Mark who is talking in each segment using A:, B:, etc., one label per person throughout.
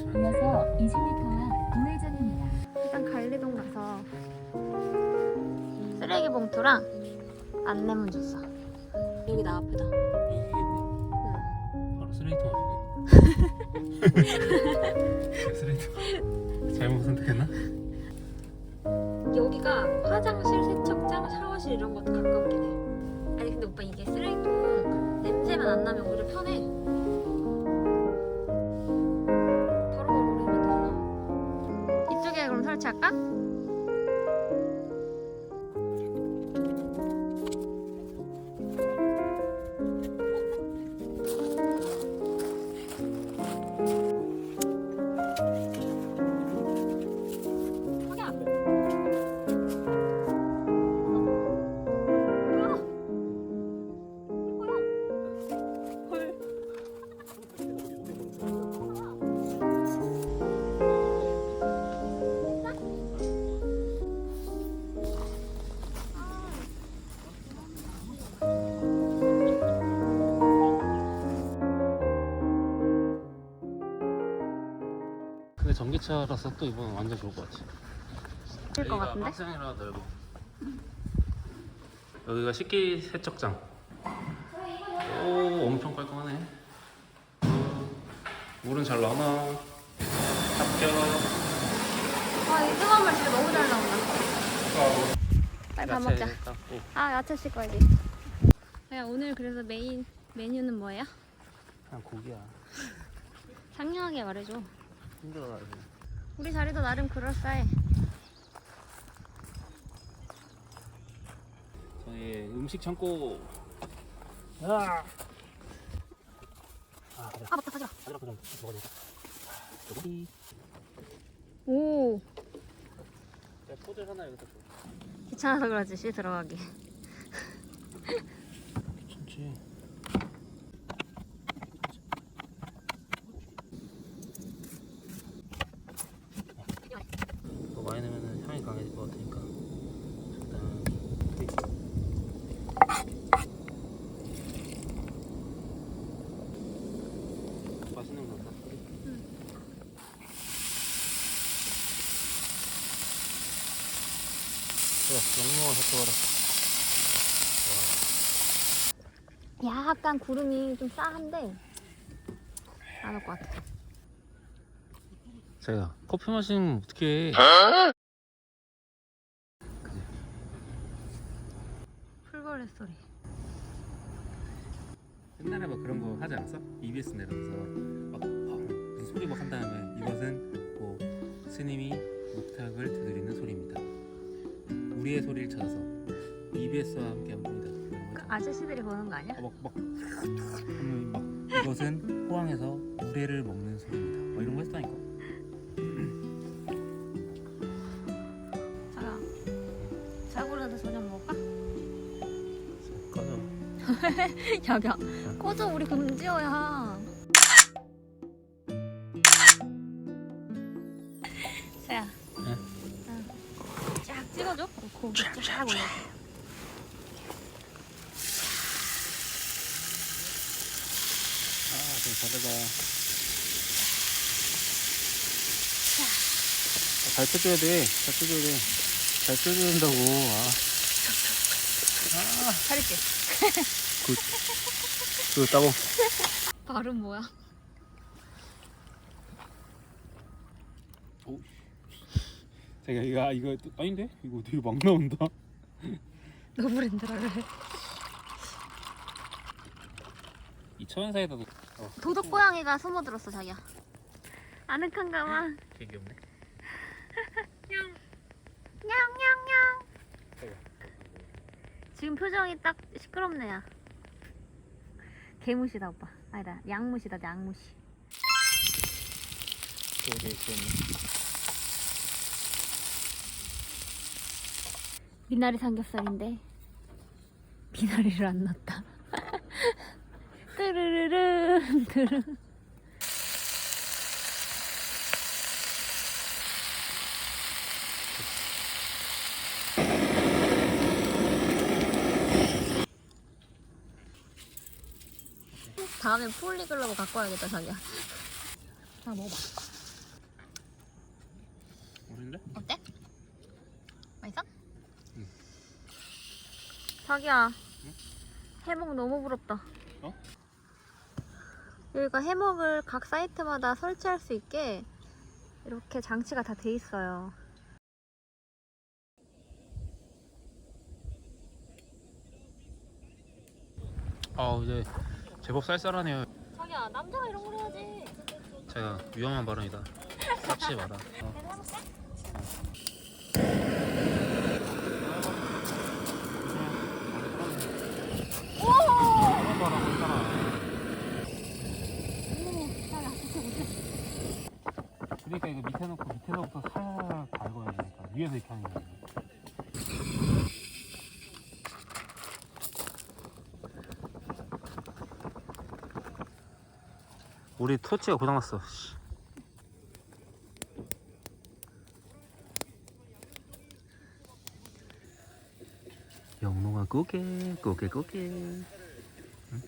A: 이어서 20m와 우회전입니다.
B: 일단 관리동 가서 쓰레기 봉투랑 안내문 줬어. 여기 나 앞에다.
C: 바로 쓰레기통 앞이네. 쓰레기통. 잘못 선택했나?
B: 여기가 화장실, 세척장, 샤워실 이런 것도 가깝긴 해. 아니 근데 오빠 이게 쓰레기통 냄새만 안 나면 오히려 편해. 설치할까?
C: 전기차라서 또 이번 완전 좋을 것 같아.
B: 될것 같은데?
C: 박스형이라 넓어. 여기가 식기 세척장. 오, 엄청 깔끔하네. 물은 잘 나나. 합격.
B: 아, 이 뜨거운 물 진짜 너무 잘 나온다. 빨리 밥 먹자.
C: 깎고.
B: 아, 야채 씻어야지. 야, 오늘 그래서 메인 메뉴는 뭐예요?
C: 그냥 고기야.
B: 상냥하게 말해줘.
C: 힘들어.
B: 우리 자리도 나름 그럴싸해.
C: 저희 음식 창고. 아. 아, 그래.
B: 아, 맞다, 가져가.
C: 바지락 좀 먹어줘. 저기.
B: 오,
C: 포즈 하나 여기다 줘.
B: 귀찮아서 그러지, 씨 들어가기.
C: 괜찮지. 더 많이 넣으면 향이 강해질 것 같으니까 적당히. 맛있는 거 같다. 자, 영롱한 섞어봐라.
B: 약간 구름이 좀 싸한데 안 올 것 같아.
C: 제가 커피 마시면 어떻게
B: 풀벌레 소리.
C: 옛날에 막 그런 거 하지 않았어? EBS 내려서 막 어, 무슨 소리 막 한 다음에 이것은 뭐 스님이 목탁을 소리입니다. 우리의 소리를 찾아서 EBS와 함께 합니다.
B: 그. 아저씨들이 보는 거 아니야?
C: 어, 막, 막, 하면 막 이것은 포항에서 우레를 먹는 소리입니다. 막 이런 거 했다니까.
B: 자가 자고라도 저녁 먹을까?
C: 꺼져.
B: 야야 꺼져 우리 금지어야. 자야. 고기 쫙 올려.
C: 아, 좀. 아, 잘 펴줘야 돼. 잘 펴줘야 돼. 잘 펴줘야 된다고. 아.
B: 잘했지.
C: 굿. 그 따봉.
B: 발음 뭐야?
C: 제가 이거 이거 아닌데? 이거 되게 막 나온다.
B: 너 브랜드라 그래.
C: 이 천사에다도 어,
B: 도둑 고양이가 숨어들었어 자기야. 아늑한가 봐.
C: 되게 귀엽네.
B: 냥냥냥. 지금 표정이 딱 시끄럽네요. 개무시다 오빠. 아니다 양무시다 양무시.
C: 되게 귀엽네.
B: 미나리 삼겹살인데 미나리를 안 넣었다. 뜨르르르 뜨르. 다음에 폴리글러브 갖고 와야겠다 자기야. 자 먹어봐. 어때? 맛있어?
C: 응.
B: 자기야
C: 응?
B: 해먹 너무 부럽다
C: 어?
B: 여기가 해먹을 각 사이트마다 설치할 수 있게 이렇게 장치가 다 돼 있어요
C: 아 이제 제법 쌀쌀하네요.
B: 자기야 남자가 이런 걸 해야지
C: 제가 위험한 발언이다. 삭제 마라. 어. 그러니까 이거 밑에 놓고 밑에서부터 살살 밟아야 되니까 위에서 이렇게 하는 거야. 우리 토치가 고장났어. 씨. 영롱아 고개 고개 고개.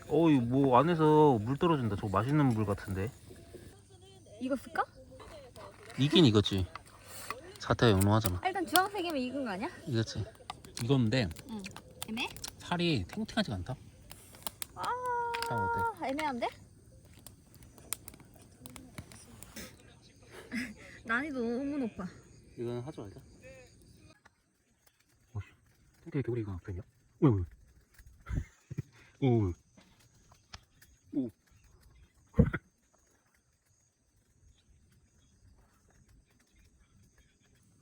C: 어이 뭐 안에서 물 떨어진다. 저거 맛있는 물 같은데.
B: 이거 쓸까?
C: 이긴 이거지. 사태가 영롱하잖아.
B: 아, 일단 주황색이면 익은 거 아니야?
C: 이거지. 이건데
B: 애매?
C: 살이 탱탱하지가 않다.
B: 아
C: 아, 어때?
B: 애매한데? 난이도 너무 높아
C: 이거는 하지 말자. 근데 개구리가 앞에 있냐? 왜, 왜? 오, 오.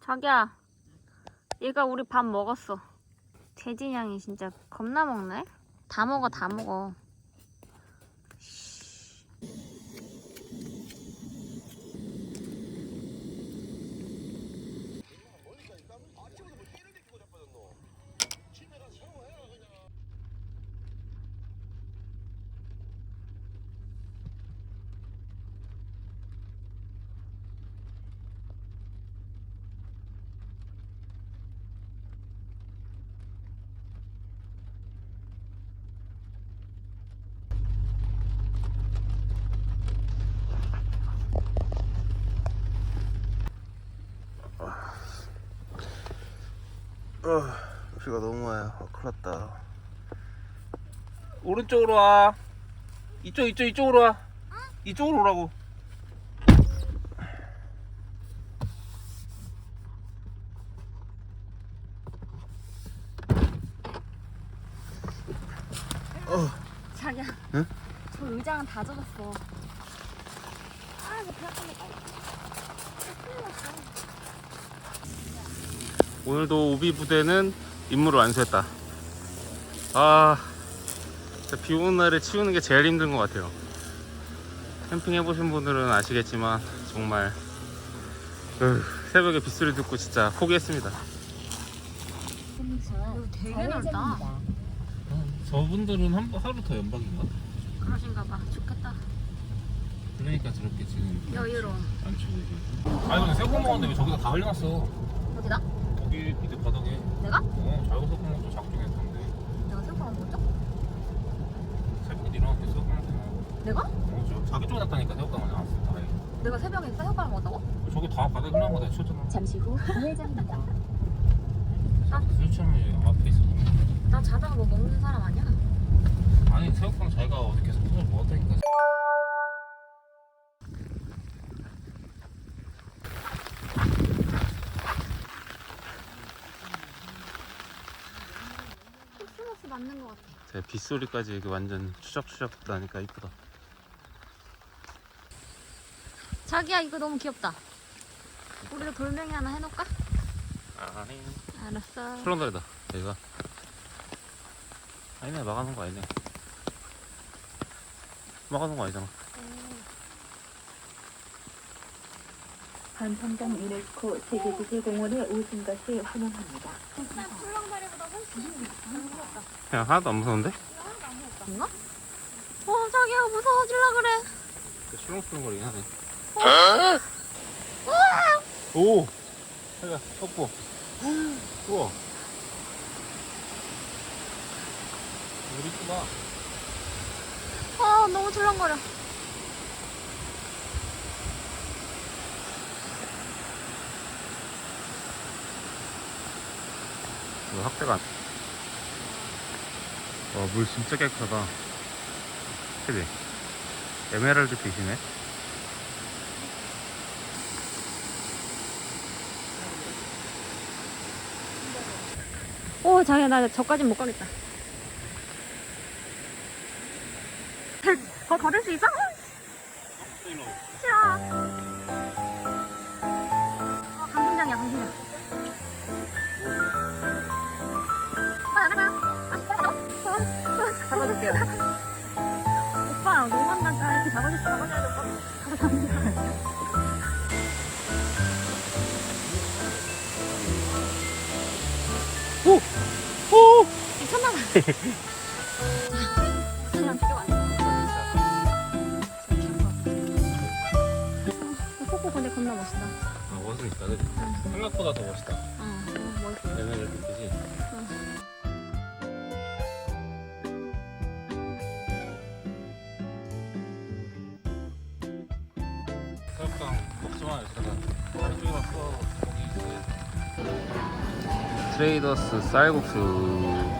B: 자기야 얘가 우리 밥 먹었어. 돼지냥이 진짜 겁나 먹네. 다 먹어 다 먹어
D: 어, 비가 너무 와요. 어, 큰일 났다.
C: 오른쪽으로 와. 이쪽, 이쪽, 이쪽으로 와. 이쪽으로 오라고.
B: 자기야
D: 응?
B: 저 의자는 다 젖었어 아 이거 배 아프겠다
C: 오늘도 오비 부대는 임무를 완수했다. 아, 비 오는 날에 치우는 게 제일 힘든 것 같아요. 캠핑 해보신 분들은 아시겠지만 정말 으, 새벽에 빗소리 듣고 진짜 포기했습니다.
B: 이거 되게 넓다
C: 저분들은 한, 하루 더 연방인가?
B: 그러신가 봐 좋겠다
C: 그러니까 저렇게 지금
B: 여유로워
C: 안 치우고 아니 근데 새우깡 먹었는데 왜 저기다 다 흘려놨어?
B: 어디다?
C: 거기 밑에 바닥에
B: 내가?
C: 어 새우깡 먹고 작정했던데
B: 내가 새우깡 먹었죠?
C: 새벽에 일어났는데 새우깡 먹고
B: 내가?
C: 어, 저 자기 쪽에 놨다니까 새우깡을 나왔어 다 해.
B: 내가 새벽에 새우깡 먹었다고?
C: 저기 다 바닥에 흘러난 거다 치웠잖아
A: 잠시 후 우회전입니다.
C: 수유처럼 앞에 있어
B: 나 자다가 뭐 먹는 사람 아니야?
C: 아니 새우깡 자기가 어디 계속 손을 먹었다니까 빗소리까지 이게 완전 추적추적 나니까 이쁘다.
B: 자기야 이거 너무 귀엽다. 우리도 돌멩이 하나 해놓을까?
C: 아니.
B: 알았어.
C: 출렁다리다 여기가. 아니네 막아놓은 거 아니네. 막아놓은 거 아니잖아
A: 한평당 유네스코 세계지질공원에 오신 것을 환영합니다.
B: 훨씬
C: 그냥 하나도 안 무서운데?
B: 뭔가? 어 자기야 무서워질라 그래.
C: 출렁출렁거리긴 하네. 오! 자기가 ốc 우와. 물 이쁘다
B: 아 너무 출렁거려
C: 확대가 안... 와, 물 진짜 깨끗하다. 그지? 에메랄드 빛이네.
B: 오 자기야 나 저까진 못 가겠다 거 걸을 수 있어? 싫어 어, 강심장이야 강심장 잡아줄게요 오빠 너무한다 이렇게 잡아줄 수 잡아줘야 돼 오빠
C: 오! 오!
B: 많이 코코 근데 겁나 멋있다
C: 아, 그지? 생각보다 더 멋있다.
B: 어 너무 멋있어
C: 에메랄드 빛이. 사육장 트레이더스 쌀국수.